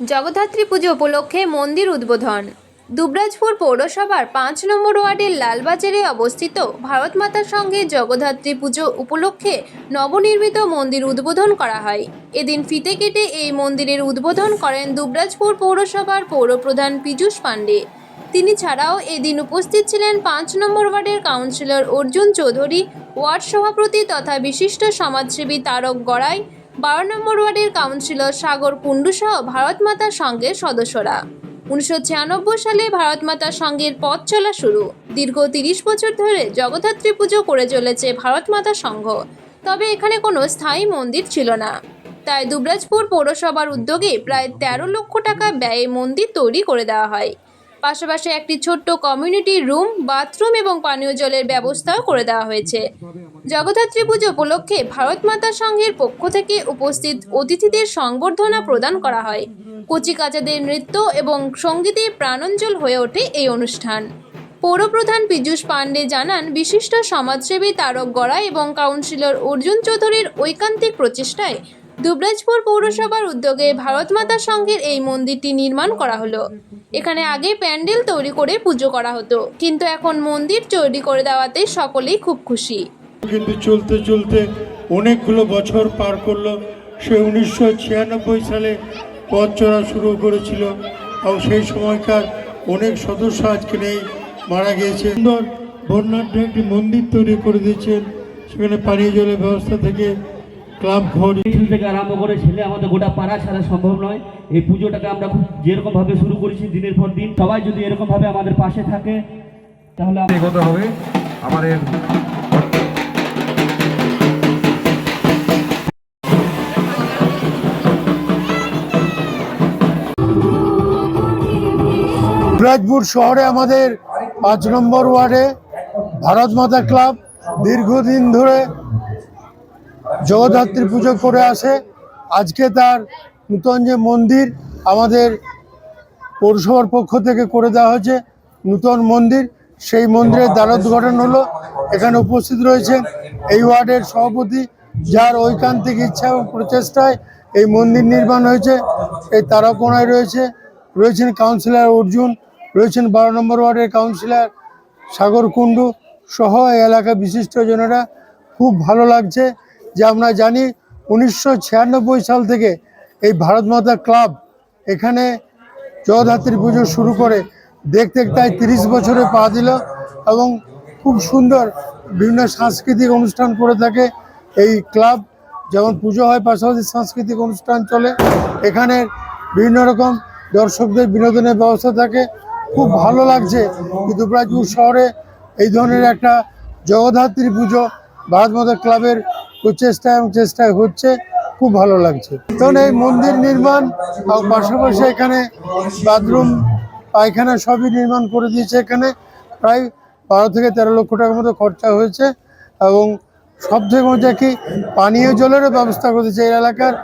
জগদ্ধাত্রী পুজো উপলক্ষে মন্দির উদ্বোধন। দুবরাজপুর পৌরসভার পাঁচ নম্বর ওয়ার্ডের লালবাজারে অবস্থিত ভারত মাতার সঙ্গে জগদ্ধাত্রী পুজো উপলক্ষে নবনির্মিত মন্দির উদ্বোধন করা হয়। এদিন ফিতে কেটে এই মন্দিরের উদ্বোধন করেন দুবরাজপুর পৌরসভার পৌরপ্রধান পীযূষ পাণ্ডে। তিনি ছাড়াও এদিন উপস্থিত ছিলেন পাঁচ নম্বর ওয়ার্ডের কাউন্সিলর অর্জুন চৌধুরী, ওয়ার্ড সভাপতি তথা বিশিষ্ট সমাজসেবী তারক গড়াই বারো নম্বর ওয়ার্ডের কাউন্সিলর সাগর কুণ্ডু সহ ভারত মাতার সংঘের সদস্যরা। উনিশশো ছিয়ানব্বই সালে ভারত মাতার সংঘের পথ চলা শুরু। দীর্ঘ তিরিশ বছর ধরে জগদ্ধাত্রী পুজো করে চলেছে ভারত মাতা সংঘ। তবে এখানে কোনো স্থায়ী মন্দির ছিল না। তাই দুবরাজপুর পৌরসভার উদ্যোগে প্রায় তেরো লক্ষ টাকা ব্যয়ে মন্দির তৈরি করে দেওয়া হয়। পাশাপাশি একটি ছোট্ট কমিউনিটি রুম বাথরুম এবং পানীয় জলের ব্যবস্থাও করে দেওয়া হয়েছে। জগদ্ধাত্রী পুজো উপলক্ষে ভারত মাতা সংঘের পক্ষ থেকে উপস্থিত অতিথিদের সংবর্ধনা প্রদান করা হয়। কচিকাচাদের নৃত্য এবং সঙ্গীতে প্রাণঞ্জল হয়ে ওঠে এই অনুষ্ঠান। পৌরপ্রধান পীযূষ পাণ্ডে জানান, বিশিষ্ট সমাজসেবী তারক গড়া এবং কাউন্সিলর অর্জুন চৌধুরীর ঐকান্তিক প্রচেষ্টায় দুবরাজপুর পৌরসভার উদ্যোগে ভারত মাতা সংঘের এই মন্দিরটি নির্মাণ করা হলো। এখানে আগে প্যান্ডেল তৈরি করে পুজো করা হতো, কিন্তু এখন মন্দির তৈরি করে দেওয়াতে সকলেই খুব খুশি। কিন্তু চলতে চলতে অনেকগুলো বছর পার করল। সে উনিশশো ছিয়ানব্বই সালে পথ চড়া শুরু করেছিল এবং সেই সময়কার অনেক সদস্য আজকে নেই, মারা গিয়েছে। সুন্দর বর্ণাঢ্য একটি মন্দির তৈরি করে দিয়েছেন। সেখানে পানীয় জলের ব্যবস্থা থেকে ক্লাব ঘর থেকে আরম্ভ করে ছেলে আমাদের গোটা পাড়া ছাড়া সম্ভব নয়। এই পুজোটাকে আমরা খুব যেরকম শুরু করেছি দিনের পর দিন সবাই যদি এরকম ভাবে আমাদের পাশে থাকে তাহলে এগোতে হবে আমাদের রাজপুর শহরে আমাদের পাঁচ নম্বর ওয়ার্ডে ভারত মাতা ক্লাব দীর্ঘদিন ধরে জগদ্ধাত্রী পুজো করে আসে। আজকে তার নূতন যে মন্দির আমাদের পৌরসভার পক্ষ থেকে করে দেওয়া হয়েছে, নূতন মন্দির। সেই মন্দিরের দ্বারোদ্ঘাটন হলো। এখানে উপস্থিত রয়েছে এই ওয়ার্ডের সভাপতি, যার ঐকান্তিক ইচ্ছা এবং প্রচেষ্টায় এই মন্দির নির্মাণ হয়েছে। এই তারাকোনায় রয়েছে। রয়েছেন কাউন্সিলর অর্জুন, রয়েছেন বারো নম্বর ওয়ার্ডের কাউন্সিলর সাগর কুণ্ডু সহ এই এলাকার বিশিষ্টজনেরা। খুব ভালো লাগছে। যে আমরা জানি উনিশশো ছিয়ানব্বই সাল থেকে এই ভারত মাতা ক্লাব এখানে জগদ্ধাত্রী পুজো শুরু করে দেখতে দেখতে তিরিশ বছরে পা দিল এবং খুব সুন্দর বিভিন্ন সাংস্কৃতিক অনুষ্ঠান করে থাকে। এই ক্লাব যেমন পুজো হয়, পাশাপাশি সাংস্কৃতিক অনুষ্ঠান চলে। এখানে বিভিন্ন রকম দর্শকদের বিনোদনের ব্যবস্থা থাকে। খুব ভালো লাগছে কি দুবরাজপুর শহরে এই ধরনের একটা জগদ্ধাত্রী পুজো ভারত মাতা ক্লাবের প্রচেষ্টা এবং চেষ্টায় হচ্ছে খুব ভালো লাগছে। কারণ এই মন্দির নির্মাণ পাশাপাশি এখানে বাথরুম, পায়খানা সবই নির্মাণ করে দিয়েছে এখানে। প্রায় বারো থেকে তেরো লক্ষ টাকার মতো খরচা হয়েছে এবং সব থেকে মজা কি, পানীয় জলেরও ব্যবস্থা করে দিয়েছে এই এলাকার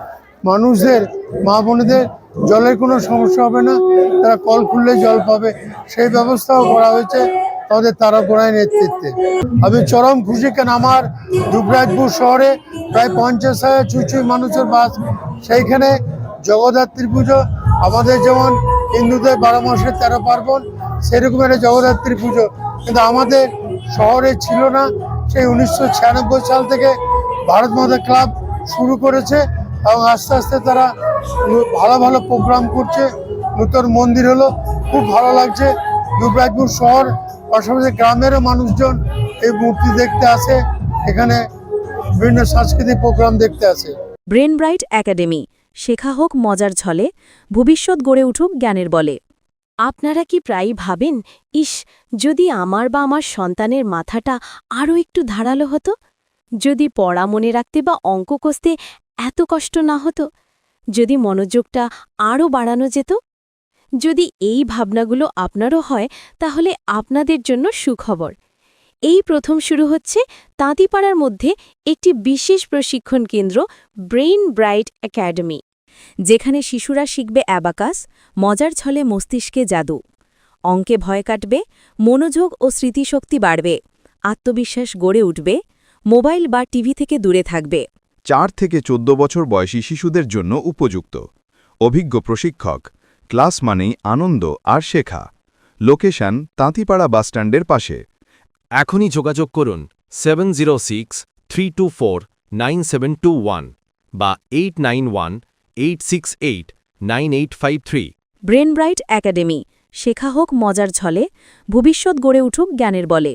মানুষদের, মা বোনেদের। জলের কোনো সমস্যা হবে না, তারা কল খুললে জল পাবে। সেই ব্যবস্থাও করা হয়েছে। আমাদের তারাপোড়ায় নেতৃত্বে। আমি চরম খুশি কেন আমার দুবরাজপুর শহরে প্রায় পঞ্চাশ হাজার চুচুই মানুষের বাস, সেইখানে জগদ্ধাত্রী পুজো, আমাদের যেমন হিন্দুদের বারো মাসের তেরো পার্বণ, সেরকম একটা জগদ্ধাত্রী পুজো। কিন্তু আমাদের শহরে ছিল না, সেই উনিশশো ছিয়ানব্বই সাল থেকে ভারত মাতা ক্লাব শুরু করেছে এবং আস্তে আস্তে তারা ভালো ভালো প্রোগ্রাম করছে। নতুন মন্দির হলো, খুব ভালো লাগছে। দুবরাজপুর শহর পাশাপাশি গ্রামেরও মানুষজন এই মূর্তি দেখতে আসে, এখানে বিভিন্ন সাংস্কৃতিক প্রোগ্রাম দেখতে আসে। ব্রেন ব্রাইট একাডেমি, শেখা হোক মজার ছলে, ভবিষ্যৎ গড়ে উঠুক জ্ঞানের বলে। আপনারা কি প্রায়ই ভাবেন, ইস, যদি আমার বা আমার সন্তানের মাথাটা আরও একটু ধারালো হতো? যদি পড়া মনে রাখতে বা অঙ্ক কষতে এত কষ্ট না হতো? যদি মনোযোগটা আরও বাড়ানো যেত? যদি এই ভাবনাগুলো আপনারও হয়, তাহলে আপনাদের জন্য সুখবর। এই প্রথম শুরু হচ্ছে তাঁতিপাড়ার মধ্যে একটি বিশেষ প্রশিক্ষণ কেন্দ্র, ব্রেইন ব্রাইট একাডেমি, যেখানে শিশুরা শিখবে অ্যাবাকাস, মজার ছলে মস্তিষ্কে জাদু, অঙ্কে ভয় কাটবে, মনোযোগ ও স্মৃতিশক্তি বাড়বে, আত্মবিশ্বাস গড়ে উঠবে, মোবাইল বা টিভি থেকে দূরে থাকবে। চার থেকে চোদ্দ বছর বয়সী শিশুদের জন্য উপযুক্ত। অভিজ্ঞ প্রশিক্ষক ক্লাস মানেই আনন্দ আর শেখা। লোকেশন তাঁতিপাড়া বাসস্ট্যান্ডের পাশে। এখনই যোগাযোগ করুন seven zero six three two four nine seven two one বা eight nine one eight six eight nine eight five three. Brain bright academy শেখা হোক মজার ছলে ভবিষ্যৎ গড়ে উঠুক জ্ঞানের বলে।